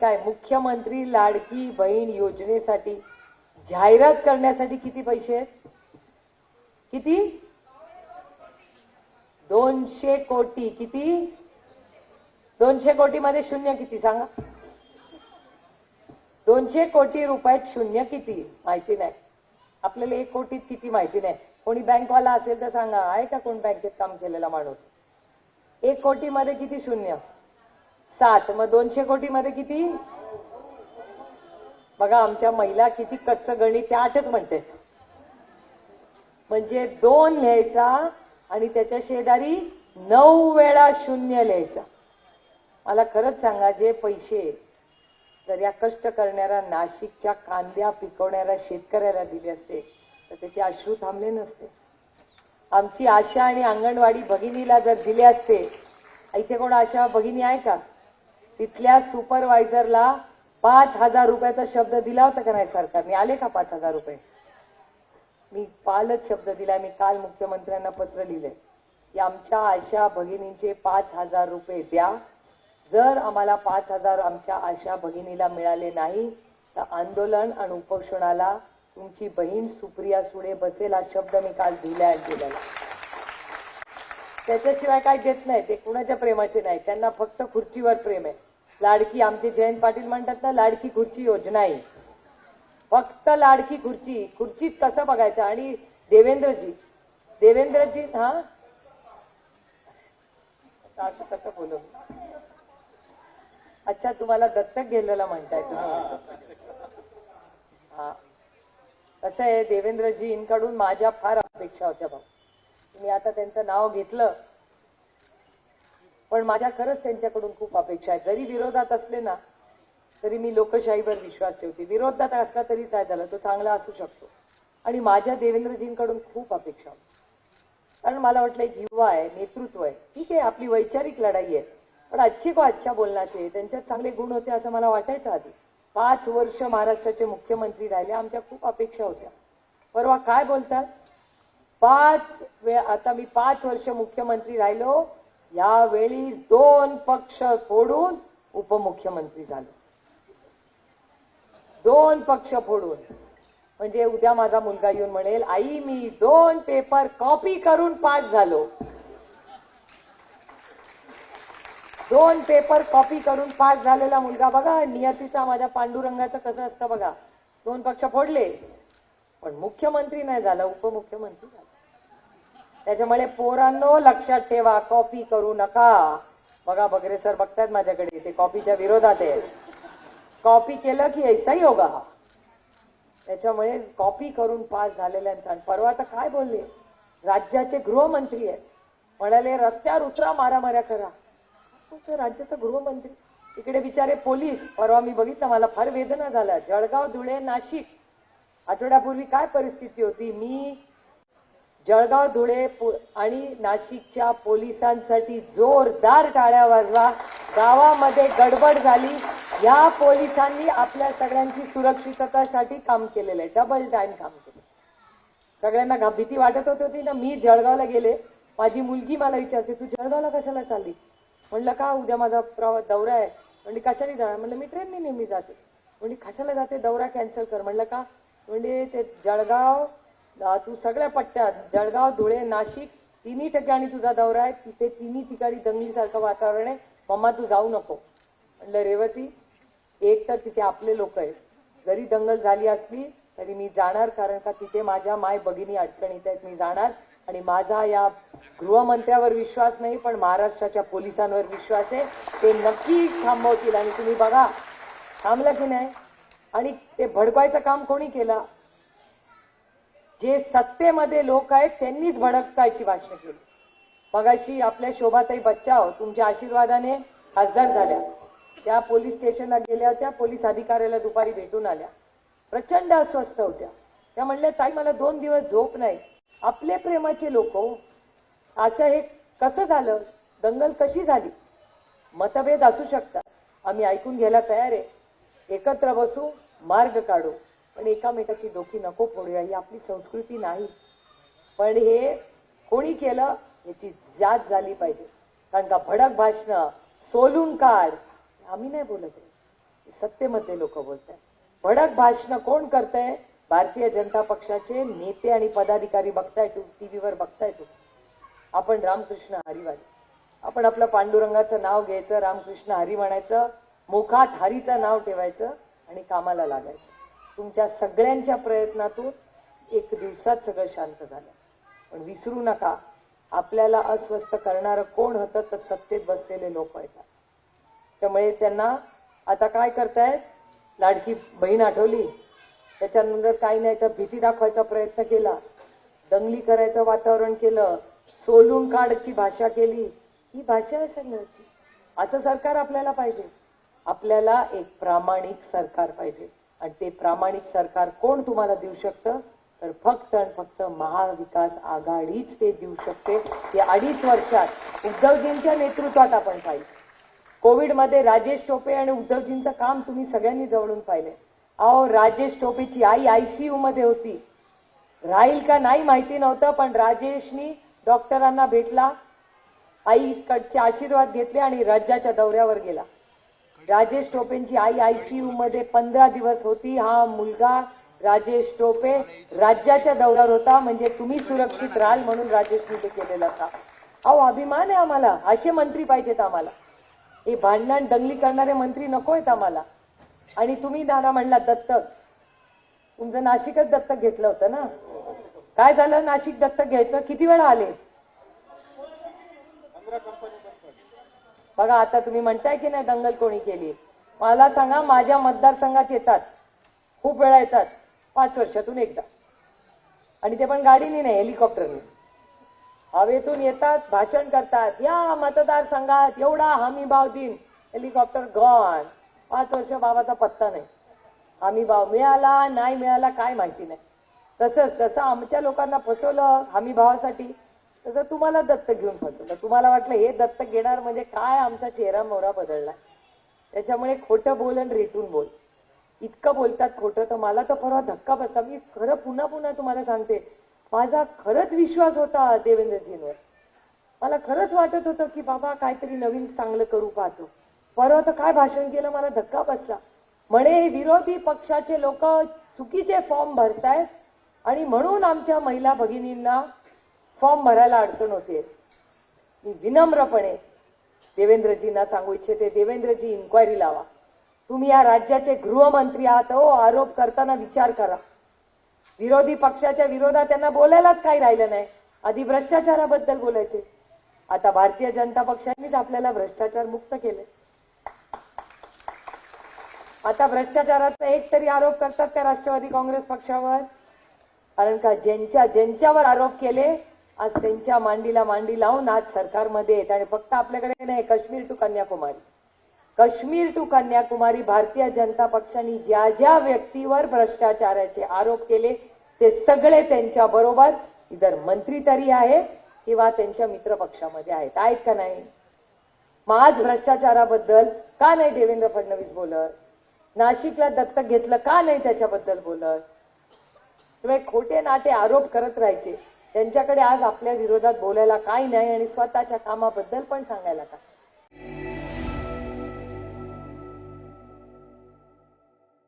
काय मुख्यमंत्री लाडकी बहीण योजनेसाठी जाहिरात करण्यासाठी किती पैसे आहेत? किती? दोनशे कोटी. किती? दोनशे कोटी मध्ये शून्य किती सांगा? दोनशे कोटी रुपयात शून्य किती? माहिती नाही. आपल्याला एक कोटीत किती माहिती नाही. कोणी बँकवाला असेल तर सांगा आहे का कोण बँकेत काम केलेला माणूस? एक कोटी मध्ये किती शून्य? सात. मग दोनशे कोटी मध्ये किती? बघा आमच्या महिला किती कच्च गणित त्या आठच म्हणते म्हणजे दोन लिहायचा आणि त्याच्या शेजारी नऊ वेळा शून्य लिहायचा. मला खरंच सांगा जे पैसे जर या कष्ट करणाऱ्या नाशिकच्या कांद्या पिकवणाऱ्या शेतकऱ्याला दिले असते तर त्याचे अश्रू थांबले नसते. आमची आशा आणि अंगणवाडी भगिनीला जर दिले असते इथे कोण आशा भगिनी आहे का? तिथल्या सुपरवायझरला पाच हजार रुपयाचा शब्द दिला होता का नाही सरकारने? आले का पाच हजार रुपये? मी कालच शब्द दिला मी काल मुख्यमंत्र्यांना पत्र लिहिले की आमच्या आशा भगिनींचे पाच हजार रुपये द्या. जर आम्हाला पाच हजार आमच्या आशा भगिनीला मिळाले नाही तर आंदोलन आणि उपोषणाला तुमची बहीण सुप्रिया सुळे बसेल हा शब्द मी काल दिला गेलेला त्याच्याशिवाय काय घेत नाही. ते कुणाच्या प्रेमाचे नाही. त्यांना फक्त खुर्चीवर प्रेम आहे. लाडकी आमचे जयंत पाटील म्हणतात ना लाडकी खुर्ची योजना आहे. फक्त लाडकी खुर्ची खुर्चीत कसं बघायचं? आणि देवेंद्रजी देवेंद्रजी हा? असं कसं बोलू? अच्छा तुम्हाला दत्तक गेलेला म्हणताय तुम्ही. हा. कसं आहे देवेंद्रजींकडून माझ्या फार अपेक्षा होत्या बाबा तुम्ही आता त्यांचं नाव घेतलं पण माझ्या खरंच त्यांच्याकडून खूप अपेक्षा आहे जरी विरोधात असले ना तरी मी लोकशाहीवर विश्वास ठेवते. विरोधात असला तरी काय झालं? तो चांगला असू शकतो. आणि माझ्या देवेंद्रजींकडून खूप अपेक्षा होती. कारण मला वाटलं एक युवा आहे नेतृत्व आहे. ठीक आहे आपली वैचारिक लढाई आहे. पण अच्छी को अच्छा बोलण्याचे त्यांच्यात चांगले गुण होते असं मला वाटायचं आधी. पाच वर्ष महाराष्ट्राचे मुख्यमंत्री राहिले. आमच्या खूप अपेक्षा होत्या. परवा काय बोलतात? पाच वेळ आता मी पाच वर्ष मुख्यमंत्री राहिलो. यावेळी दोन पक्ष फोडून उपमुख्यमंत्री झालो. दोन पक्ष फोडून. म्हणजे उद्या माझा मुलगा येऊन म्हणेल आई मी दोन पेपर कॉपी करून पास झालो. दोन पेपर कॉपी करून पास झालेला मुलगा बघा नियतीचा माझ्या पांडुरंगाचं कसं असतं बघा. दोन पक्ष फोडले पण मुख्यमंत्री नाही झाला उपमुख्यमंत्री झाला. त्याच्यामुळे पोरांनो लक्षात ठेवा कॉपी करू नका. बघा बगरे सर बघतायत माझ्याकडे ते कॉपीच्या विरोधात आहे कॉपी केलं की ऐसाही होगा. हा त्याच्यामुळे कॉपी करून पास झालेल्यांचा परवा तर काय बोलले? राज्याचे गृहमंत्री आहेत. म्हणाले रस्त्यावर उतरा मारामाऱ्या करा. तर राज्याचा गृहमंत्री. इकडे बिचारे पोलीस. परवा मी बघितलं मला फार वेदना झाल्या. जळगाव धुळे नाशिक. आठवड्यापूर्वी काय परिस्थिती होती? मी जळगाव धुळे आणि नाशिकच्या पोलिसांसाठी जोरदार टाळ्या वाजवा. गावामध्ये गडबड झाली. या पोलिसांनी आपल्या सगळ्यांची सुरक्षिततासाठी काम केलेलं आहे. डबल टाइम काम केलं. सगळ्यांना घा- भीती वाटत होती होती ना. मी जळगावला गेले. माझी मुलगी मला विचारते तू जळगावला कशाला चालली? म्हणलं का उद्या माझा प्रवा दौरा आहे. म्हणजे कशाने जाणार? म्हणलं मी ट्रेनने नेहमी जाते. म्हणजे कशाला जाते? दौरा कॅन्सल कर. म्हणलं का? म्हणजे ते जळगाव तू सगळ्या पट्ट्यात जळगाव धुळे नाशिक तिन्ही ठिकाणी तुझा दौरा आहे. तिथे तिन्ही ठिकाणी दंगलीसारखं वातावरण आहे. मम्मा तू जाऊ नको. म्हणलं रेवती एक तर तिथे आपले लोक आहेत. जरी दंगल झाली असली तरी मी जाणार कारण का तिथे माझ्या माय भगिनी अडचणीत आहेत. मी जाणार. आणि माझा या गृहमंत्र्यावर विश्वास नाही पण महाराष्ट्राच्या पोलिसांवर विश्वास आहे. ते नक्की थांबवतील. आणि तुम्ही बघा थांबलं की नाही? आणि ते भडकवायचं काम कोणी केलं? जे सत्तेमध्ये लोक आहेत त्यांनीच भडकायची भाषण केली. मगाशी आपल्या शोभाताई बच्चाव तुमच्या आशीर्वादाने खासदार झाल्या. त्या पोलीस स्टेशनला गेल्या होत्या पोलीस अधिकाऱ्याला दुपारी भेटून आल्या. प्रचंड अस्वस्थ होत्या. त्या म्हणल्या ताई मला दोन दिवस झोप नाही. आपले प्रेमाचे लोक हो. असं हे कसं झालं? दंगल कशी झाली. मतभेद असू शकतात. आम्ही ऐकून घ्यायला तयार आहे. एकत्र बसू मार्ग काढू. पण एकामेकाची डोकी नको फोडूया ही आपली संस्कृती नाही. पण हे कोणी केलं याची जात झाली पाहिजे. कारण का भडक भाषणं सोलून काढ आम्ही नाही बोलत आहे. सत्तेमध्ये लोक बोलत आहेत भडक भाषण कोण करतंय? भारतीय जनता पक्षाचे नेते आणि पदाधिकारी बघताय तू टीव्हीवर बघताय तू. आपण रामकृष्ण हरिवारी आपण आपलं पांडुरंगाचं नाव घ्यायचं रामकृष्ण हरी म्हणायचं मुखात हरीचं नाव ठेवायचं आणि कामाला लागायचं. तुमच्या सगळ्यांच्या प्रयत्नातून एक दिवसात सगळं शांत झालं. पण विसरू नका आपल्याला अस्वस्थ करणारं कोण होतं तर सत्तेत बसलेले लोक आहेत त्यामुळे त्यांना आता काय करतायत? लाडकी बहीण आठवली? त्याच्यानंतर काही नाही तर भीती दाखवायचा प्रयत्न केला. दंगली करायचं वातावरण केलं. सोलून काढची भाषा केली. ही भाषा आहे सगळ्याची. असं सरकार आपल्याला पाहिजे. आपल्याला एक प्रामाणिक सरकार पाहिजे. आणि ते प्रामाणिक सरकार कोण तुम्हाला देऊ शकतं? तर फक्त आणि फक्त महाविकास आघाडीच ते देऊ शकते. ते अडीच वर्षात उद्धवजींच्या नेतृत्वात आपण पाहिजे कोविडमध्ये राजेश टोपे आणि उद्धवजींचं काम तुम्ही सगळ्यांनी जवळून पाहिले. अहो राजेश टोपेची आई आयसीयू मध्ये होती. राहील का नाही माहिती नव्हतं पण राजेशनी डॉक्टरांना भेटला. आईकडचे आशीर्वाद घेतले आणि राज्याच्या दौऱ्यावर गेला. राजेश टोपेंची आई आयसीयू मध्ये पंधरा दिवस होती. हा मुलगा राजेश टोपे राज्याच्या दौऱ्यावर होता. म्हणजे तुम्ही सुरक्षित राहाल म्हणून राजेश टोपे केलेला होता. अहो अभिमान आहे आम्हाला. असे मंत्री पाहिजेत आम्हाला. हे भांडण दंगली करणारे मंत्री नको आहेत आम्हाला. आणि तुम्ही दादा म्हणला दत्तक. तुमचं नाशिकच दत्तक घेतलं होतं ना? काय झालं? नाशिक दत्तक घ्यायचं? किती वेळा आले? बघा आता तुम्ही म्हणताय की नाही दंगल कोणी केली? मला सांगा माझ्या मतदारसंघात येतात. खूप वेळा येतात. पाच वर्षातून एकदा. आणि ते पण गाडीने नाही हेलिकॉप्टरने. हवेतून येतात भाषण करतात. या मतदारसंघात एवढा हमी भाव दिन. हेलिकॉप्टर गॉन पाच वर्ष बाबाचा पत्ता नाही. हमी भाव मिळाला नाही मिळाला काय माहिती नाही. तसंच तसं आमच्या लोकांना फसवलं हमी भावासाठी तसं तुम्हाला दत्तक घेऊन फसवलं. तुम्हाला वाटलं हे दत्तक घेणार म्हणजे काय आमचा चेहरा मोहरा बदललाय त्याच्यामुळे खोटं बोल आणि रेटून बोल. इतकं बोलतात खोटं तर मला तर परवा धक्का बसला. मी खरं पुन्हा पुन्हा तुम्हाला सांगते माझा खरंच विश्वास होता देवेंद्रजींवर. मला खरंच वाटत होतं की बाबा काहीतरी नवीन चांगलं करू पाहतो. परवा तर काय भाषण केलं मला धक्का बसला. म्हणे विरोधी पक्षाचे लोक चुकीचे फॉर्म भरतायत आणि म्हणून आमच्या महिला भगिनींना फॉर्म भरायला अडचण होते. मी विनम्रपणे देवेंद्रजींना सांगू इच्छिते देवेंद्रजी इन्क्वायरी लावा. तुम्ही या राज्याचे गृहमंत्री आहात हो आरोप करताना विचार करा. विरोधी पक्षाच्या विरोधात त्यांना बोलायलाच काही राहिलं नाही. आधी भ्रष्टाचाराबद्दल बोलायचे. आता भारतीय जनता पक्षानेच आपल्याला भ्रष्टाचार मुक्त केले. आता भ्रष्टाचाराचा एक तरी आरोप करतात त्या राष्ट्रवादी काँग्रेस पक्षावर. कारण का ज्यांच्या ज्यांच्यावर आरोप केले आज त्यांच्या मांडीला मांडी लावून आज सरकारमध्ये येत आणि फक्त आपल्याकडे नाही काश्मीर टू कन्याकुमारी. काश्मीर टू कन्याकुमारी भारतीय जनता पक्षाने ज्या ज्या व्यक्तीवर भ्रष्टाचाराचे आरोप केले ते सगळे त्यांच्या बरोबर. इतर मंत्री तरी आहेत किंवा त्यांच्या मित्र पक्षामध्ये आहेत. आहेत का नाही? मग आज भ्रष्टाचाराबद्दल का नाही देवेंद्र फडणवीस बोलत? नाशिकला दत्तक घेतलं का नाही त्याच्याबद्दल बोलत? तुम्ही खोटे नाटे आरोप करत राहायचे. त्यांच्याकडे आज आपल्या विरोधात बोलायला काय नाही आणि स्वतःच्या कामाबद्दल पण सांगायला काय